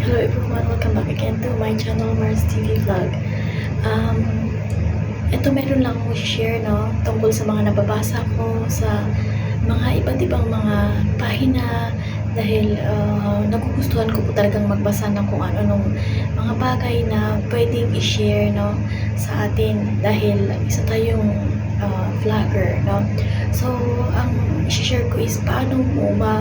Hello everyone, welcome back again to my channel, Mars TV Vlog. Um, ito meron lang ako share no, tungkol sa mga nababasa ko sa mga iba't ibang mga pahina dahil uh, nagugustuhan ko po talagang magbasa ng kung ano-anong mga bagay na pwedeng i-share no, sa atin dahil isa tayong uh, vlogger. No? So, ang i-share ko is paano mo ma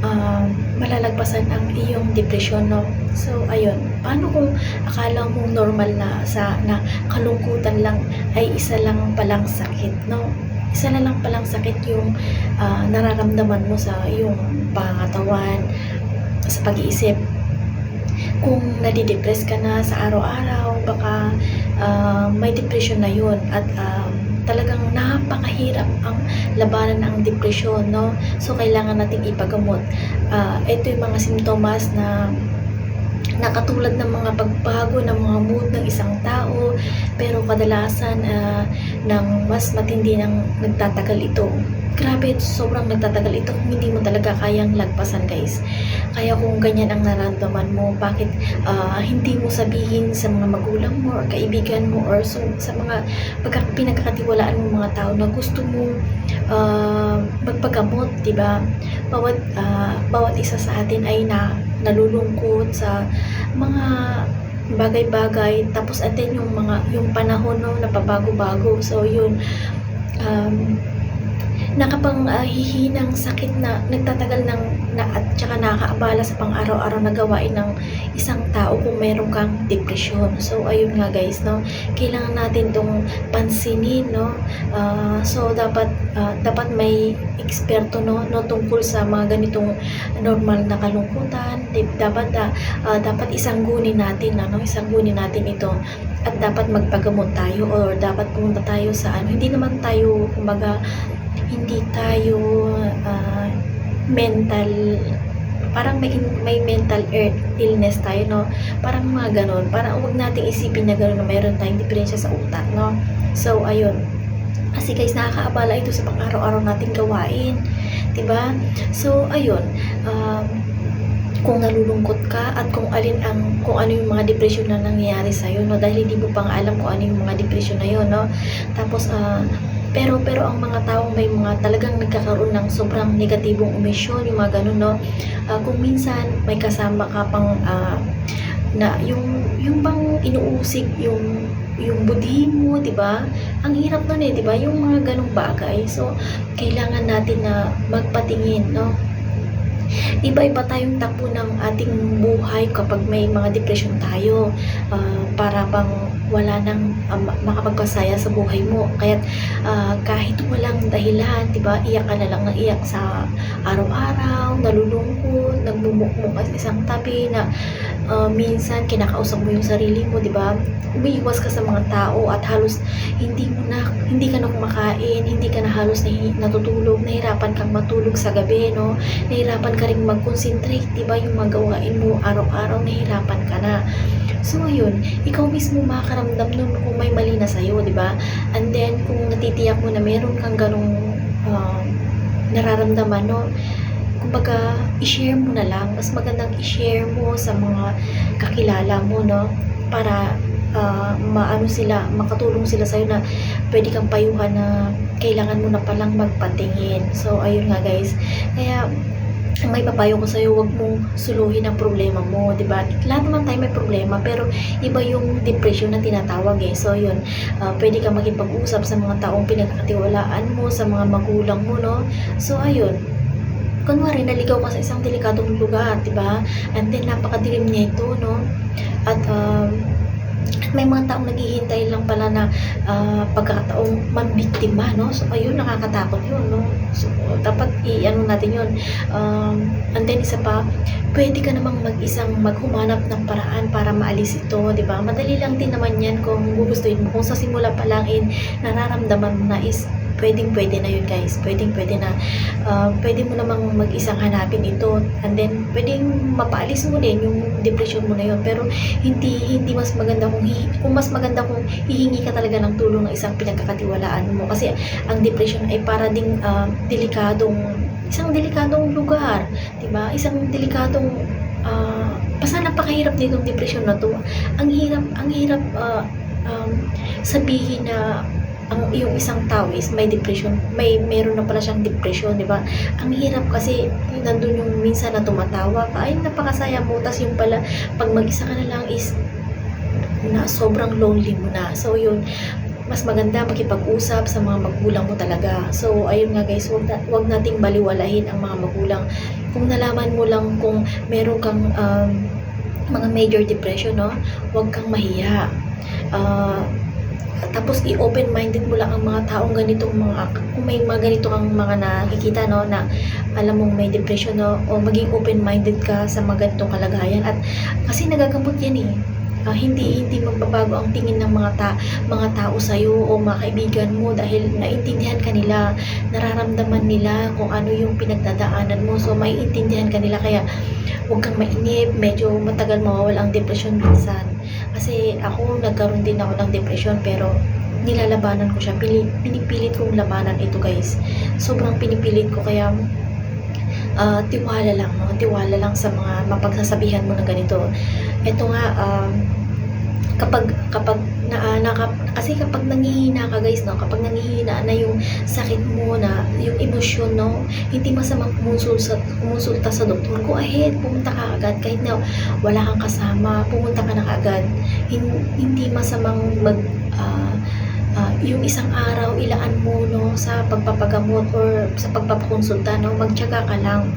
uh, malalagpasan ang iyong depression, no? So, ayun. Paano kung akala mo normal na sa na kalungkutan lang ay isa lang palang sakit, no? Isa na lang palang sakit yung ah, nararamdaman mo sa iyong pangatawan, sa pag-iisip. Kung nadidepress ka na sa araw-araw, baka ah, may depression na yun at um, talagang napakahirap ang labanan ng depression, no? So, kailangan nating ipagamot. Ah, ito yung mga simptomas na nakatulad ng mga pagbago ng mga mood ng isang tao pero kadalasan ah, ng mas matindi ng nagtatagal ito. Grabe sobrang nagtatagal ito kung hindi mo talaga kayang lagpasan guys. Kaya kung ganyan ang nararamdaman mo bakit ah, hindi mo sabihin sa mga magulang mo or kaibigan mo or so, sa mga pagka, pinagkakatiwalaan mo mga tao na gusto mo ah, magpagamot di ba? Bawat ah, bawat isa sa atin ay na nalulungkot sa mga bagay-bagay. Tapos atin yung mga yung panahon no na pabago-bago. So yun um, nakapang ah, hihinang sakit na nagtatagal ng na, at saka nakakaabala sa pang-araw-araw na gawain ng isang tao kung meron kang depression. So ayun nga guys, no. Kailangan natin tong pansinin, no. Ah, so dapat ah, dapat may eksperto no, no tungkol sa mga ganitong normal na kalungkutan. Dapat ah, ah, dapat isanggunin natin, ano, isanggunin natin ito at dapat magpagamot tayo or dapat pumunta tayo sa ano, hindi naman tayo kumbaga hindi tayo ah, mental parang may may mental illness tayo no? Parang mga ganon parang huwag nating isipin na ganon na mayroon tayong diferensya sa utak no? So ayun. Kasi guys nakakaabala ito sa pang-araw-araw nating gawain ba? So ayun um, kung nalulungkot ka at kung alin ang kung ano yung mga depression na nangyayari sa no? Dahil hindi mo pa nga alam kung ano yung mga depression na yun no? Tapos ah, pero pero ang mga taong may mga talagang nagkakaroon ng sobrang negatibong emisyon yung mga ganun no Ah, kung minsan may kasama ka pang ah, na yung yung bang inuusig yung yung budhi mo, 'di ba? Ang hirap nun eh, 'di ba? Yung mga ganung bagay. So, kailangan natin na magpatingin, no? Iba-iba tayong takbo ng ating buhay kapag may mga depression tayo. Ah, para bang wala nang ah, ma- makapagpasaya sa buhay mo. Kaya kahit walang dahilan, 'di ba? Iyak ka na lang ng iyak sa araw-araw, nalulungkot, nagmumukmuk sa isang tabi na ah, minsan kinakausap mo yung sarili mo, 'di ba? Umiiwas ka sa mga tao at halos hindi mo na hindi ka na kumakain, hindi ka na halos nahi, natutulog, nahirapan kang matulog sa gabi, no? Nahirapan ka rin mag-concentrate, 'di ba? Yung mga gawain mo araw-araw, nahirapan ka na. So, ayun, ikaw mismo makakaramdam nun kung may mali na sa'yo, di ba? And then, kung natitiyak mo na meron kang ganong um, nararamdaman, no? Kumbaga, i-share mo na lang. Mas magandang i-share mo sa mga kakilala mo, no? Para ah, maano sila, makatulong sila sa'yo na pwede kang payuhan na kailangan mo na palang magpatingin. So, ayun nga guys. Kaya, may papayo ko sa'yo, huwag mong suluhin ang problema mo, di ba? Lahat naman tayo may problema, pero iba yung depression na tinatawag eh. So, yun, ah, pwede kang makipag-usap sa mga taong pinagkakatiwalaan mo, sa mga magulang mo, no? So, ayun, kunwari, naligaw ka sa isang delikadong lugar, di ba? And then, napakadilim niya ito, no? At, um, may mga taong naghihintay lang pala na ah, pagkakataong mambiktima, no? So, ayun, nakakatakot yun, no? So, dapat i-ano natin yun. Um, and then, isa pa, pwede ka namang mag-isang maghumanap ng paraan para maalis ito, di ba? Madali lang din naman yan kung gugustuhin mo. Kung sa simula pa lang in nararamdaman mo na is pwedeng pwede na yun guys. Pwedeng pwede na. Ah, pwede mo namang mag-isang hanapin ito and then pwedeng mapaalis mo din yung depression mo na yun. Pero hindi hindi mas maganda kung hi, kung mas maganda kung hihingi ka talaga ng tulong ng isang pinagkakatiwalaan mo. Kasi ang depression ay para ding ah, delikadong isang delikadong lugar 'di ba? Isang delikadong ah, basta napakahirap nitong depression na 'to. Ang hirap ang hirap, ah, um, sabihin na ang yung isang tao is may depression, may meron na pala siyang depression, 'di ba? Ang hirap kasi nandun yung minsan na tumatawa ka, ay napakasaya mo, tas yung pala 'pag mag-isa ka na lang is na sobrang lonely mo na. So yun, mas maganda makipag-usap sa mga magulang mo talaga. So ayun nga guys, wag, na, wag nating baliwalahin ang mga magulang. Kung nalaman mo lang kung meron kang um, mga major depression, no, wag kang mahiya. Ah, tapos i-open-minded mo lang ang mga taong ganitong mga kung may mga ganito kang mga nakikita no na alam mong may depression no o maging open-minded ka sa mga ganitong kalagayan. At kasi nagagamot yan eh Ah, hindi hindi magbabago ang tingin ng mga ta mga tao sa iyo o mga kaibigan mo dahil naintindihan ka nila nararamdaman nila kung ano yung pinagdadaanan mo. So maiintindihan ka nila. Kaya huwag kang mainip. Medyo matagal mawawala ang depression minsan. Kasi ako nagkaroon din ako ng depression pero nilalabanan ko siya. Pili, pinipilit kong labanan ito guys. Sobrang pinipilit ko. Kaya ah, tiwala lang no? tiwala lang sa mga mapagsasabihan mo na ganito. Ito nga um, kapag kapag na, naka, kasi kapag nangihina ka guys no? Kapag nangihina na yung sakit mo na yung emosyon no? Hindi masamang kumonsulta kumonsulta sa doktor. Go ahead pumunta ka agad. Kahit na wala kang kasama pumunta ka na kaagad. Hin- hindi masamang mag ah, ah, yung isang araw ilaan mo no sa pagpapagamot or sa pagpapakonsulta no magtiyaga ka lang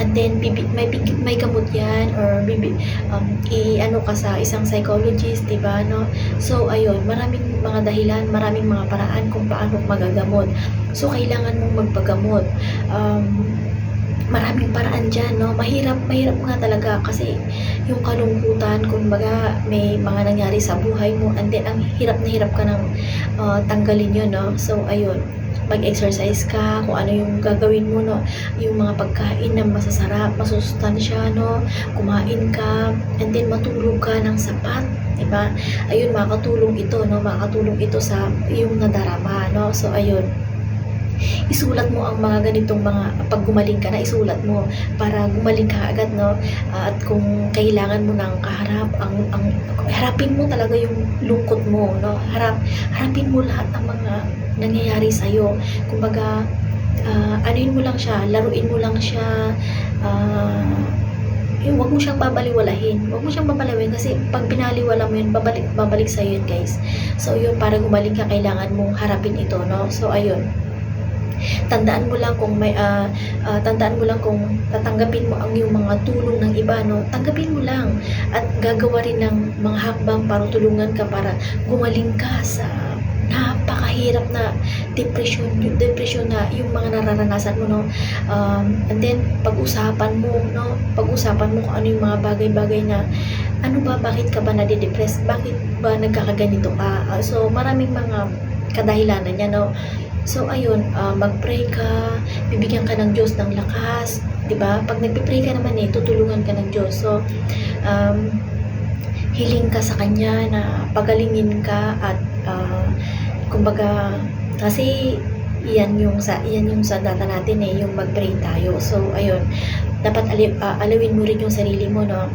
and then bibi, may may gamot yan or bibi, um, i-ano ka sa isang psychologist, 'di ba, no? So ayun, maraming mga dahilan, maraming mga paraan kung paano magagamot. So kailangan mong magpagamot. Um, maraming paraan dyan, no? Mahirap, mahirap nga talaga kasi yung kalungkutan, kumbaga may mga nangyari sa buhay mo and then ang hirap na hirap ka ng uh, tanggalin yun, no? So ayun, mag-exercise ka, kung ano yung gagawin mo, no? Yung mga pagkain na masasarap, masustansya, no? Kumain ka, and then matulog ka ng sapat, di ba? Ayun, makakatulong ito, no? Makakatulong ito sa yung nadarama, no? So, ayun isulat mo ang mga ganitong mga pag gumaling ka na isulat mo para gumaling ka agad no at kung kailangan mo ng kaharap ang, ang harapin mo talaga yung lungkot mo no harap harapin mo lahat ng mga nangyayari sa iyo kumbaga uh, anuin mo lang siya laruin mo lang siya ah, yun, wag mo siyang babaliwalahin. Wag mo siyang babaliwalahin kasi pag binaliwala mo yun, babalik, babalik sa yun, guys. So, yun, para gumaling ka, kailangan mong harapin ito, no? So, ayun tandaan mo lang kung may ah, ah, tandaan mo lang kung tatanggapin mo ang yung mga tulong ng iba no? Tanggapin mo lang at gagawa rin ng mga hakbang para tulungan ka para gumaling ka sa napakahirap na depression yung depression na yung mga nararanasan mo no? Um, and then pag-usapan mo no? Pag-usapan mo kung ano yung mga bagay-bagay na ano ba bakit ka ba nade-depress? Bakit ba nagkakaganito ka? Ah, so maraming mga kadahilanan niya no So ayun, ah, mag-pray ka, bibigyan ka ng Diyos ng lakas, 'di ba? Pag nagpe-pray ka naman eh, tutulungan ka ng Diyos. So um, hiling ka sa kanya na pagalingin ka at ah, kumbaga kasi iyan yung sa iyan yung sa data natin eh, yung mag-pray tayo. So ayun, dapat ali, ah, alawin mo rin yung sarili mo, no?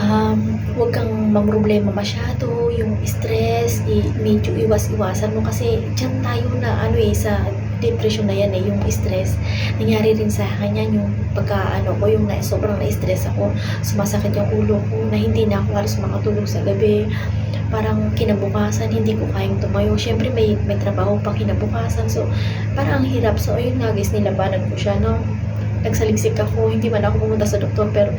um, huwag kang mamroblema masyado, yung stress, i, medyo iwas-iwasan mo kasi dyan tayo na ano eh, sa depression na yan eh, yung stress. Nangyari rin sa kanya yung pagka ano ko, yung na, sobrang na-stress ako, sumasakit yung ulo ko, na hindi na ako halos makatulog sa gabi. Parang kinabukasan, hindi ko kayang tumayo. Siyempre may, may trabaho pa kinabukasan. So, parang ang hirap. So, ayun nga guys, nilabanan ko siya, no? Nagsaliksik ako, hindi man ako pumunta sa doktor, pero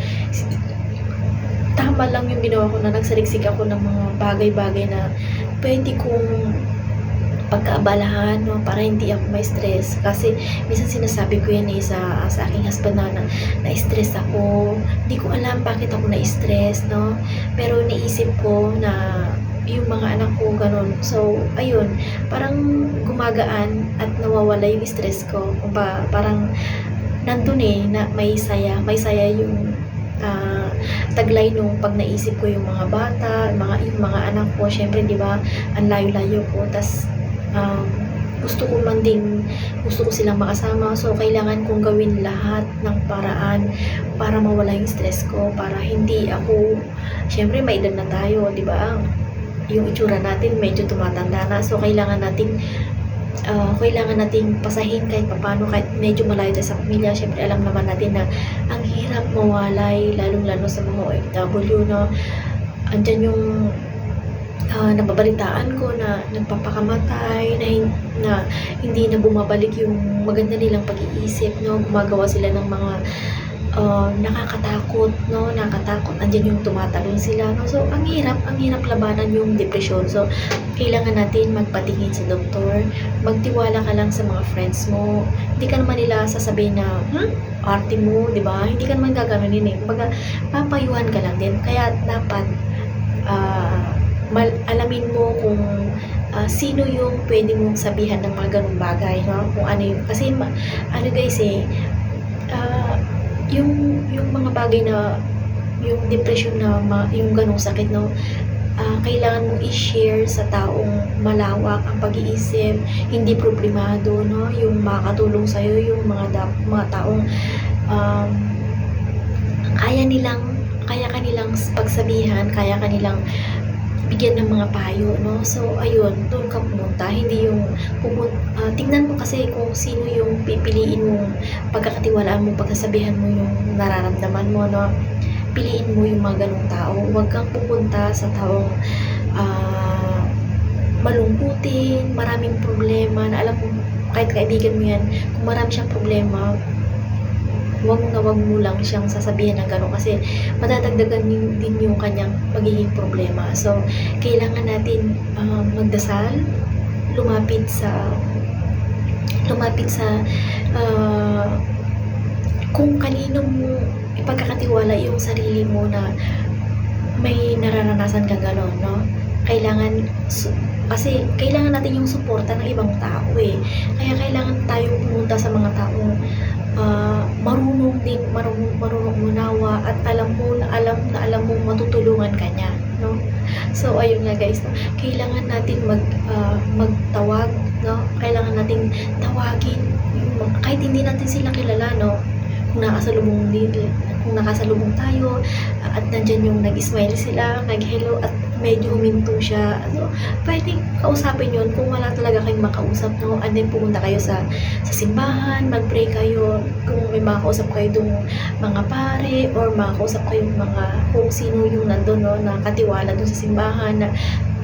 tama lang yung ginawa ko na nagsaliksik ako ng mga bagay-bagay na pwede kong pagkaabalahan no, para hindi ako may stress kasi minsan sinasabi ko yan eh sa, sa aking husband na, na na-stress ako. Hindi ko alam bakit ako na-stress no? Pero naisip ko na yung mga anak ko ganun. So ayun parang gumagaan at nawawala yung stress ko. Ba parang nandun eh na may saya may saya yung ah, taglay nung pag naisip ko yung mga bata, mga yung mga anak ko, syempre 'di ba, ang layo-layo ko. Tas um, gusto ko man din, gusto ko silang makasama. So, kailangan kong gawin lahat ng paraan para mawala yung stress ko, para hindi ako, syempre may edad na tayo, di ba? Yung itsura natin medyo tumatanda na. So, kailangan nating ah, kailangan nating pasahin kahit papano, kahit medyo malayo tayo sa pamilya. Syempre, alam naman natin na ang hirap mawalay, lalong-lalo sa mga OFW, no? Andyan yung ah, nababalitaan ko na nagpapakamatay, na, na hindi na bumabalik yung maganda nilang pag-iisip, no? Gumagawa sila ng mga ah, nakakatakot, no? Nakakatakot. Andyan yung tumatalon sila, no? So, ang hirap, ang hirap labanan yung depression. So, kailangan natin magpatingin sa doktor, magtiwala ka lang sa mga friends mo. Hindi ka naman nila sasabihin na, hmm, arte mo, di ba? Hindi ka naman gaganonin eh. Kumbaga, papayuhan ka lang din. Kaya dapat, ah, mal- alamin mo kung ah, sino yung pwede mong sabihan ng mga ganung bagay, no? Kung ano yung, kasi, ma- ano guys eh, ah, yung, yung mga bagay na, yung depression na, ma- yung ganung sakit, no? ah, kailangan mong i-share sa taong malawak ang pag-iisip, hindi problemado, no? Yung makakatulong sa'yo, yung mga, da- mga taong um, kaya nilang, kaya kanilang pagsabihan, kaya kanilang bigyan ng mga payo, no? So, ayun, doon ka pumunta. Hindi yung pupunta, tingnan mo kasi kung sino yung pipiliin mong pagkakatiwalaan mo, pagkasabihan mo yung nararamdaman mo, no? Piliin mo yung mga ganong tao. Huwag kang pupunta sa taong ah, malungkutin, maraming problema, na alam mo, kahit kaibigan mo yan, kung marami siyang problema, wag na wag mo lang siyang sasabihin ng gano'n kasi madadagdagan din, yung kanyang magiging problema. So, kailangan natin um, magdasal, lumapit sa lumapit sa ah, kung kanino mo ipagkakatiwala yung sarili mo na may nararanasan ka gano'n, no? Kailangan, kasi kailangan natin yung suporta ng ibang tao eh. Kaya kailangan tayong pumunta sa mga taong ah, marunong din, marunong, marunong munawa at alam mo na alam na alam mo matutulungan ka niya, no? So, ayun nga guys, no? kailangan natin mag, ah, magtawag, no? Kailangan nating tawagin, kahit hindi natin sila kilala, no? Kung nakasalubong nila, kung nakasalubong tayo, at nandyan yung nag-smile sila, nag-hello, at medyo huminto siya, ano, pwedeng kausapin yun kung wala talaga kayong makausap, no? And then, pumunta kayo sa, sa simbahan, mag-pray kayo, kung may makakausap kayo dong mga pare, or makakausap kayong mga, kung sino yung nandun, no, na katiwala dun sa simbahan, na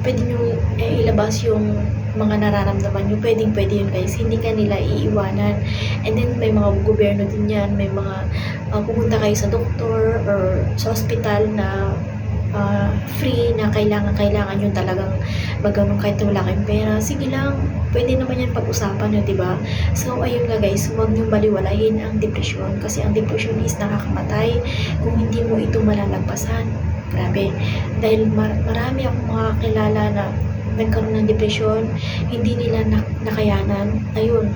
pwede nyo eh, ilabas yung mga nararamdaman nyo, pwedeng pwede yun guys, hindi ka nila iiwanan. And then, may mga gobyerno din yan, may mga, uh, pumunta kayo sa doktor, or sa hospital na ah, free na kailangan kailangan yung talagang magano'n kahit wala kayong pera sige lang pwede naman yan pag-usapan yun, di ba? So, ayun nga guys, huwag niyong baliwalahin ang depression kasi ang depression is nakakamatay kung hindi mo ito malalagpasan. Grabe. Dahil mar- marami akong mga kilala na nagkaroon ng depression, hindi nila na- nakayanan. Ayun,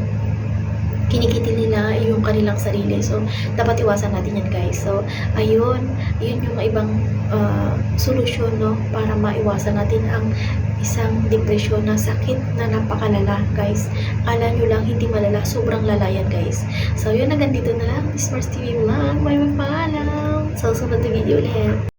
kinikitil nila yung kanilang sarili. So, dapat iwasan natin yan guys. So, ayun, yun yung ibang ah, solusyon no, para maiwasan natin ang isang depression na sakit na napakalala guys. Kala nyo lang hindi malala, sobrang lala yan guys. So, yun hanggang dito na lang. This TV Vlog. Bye bye paalam. Sa susunod na video ulit.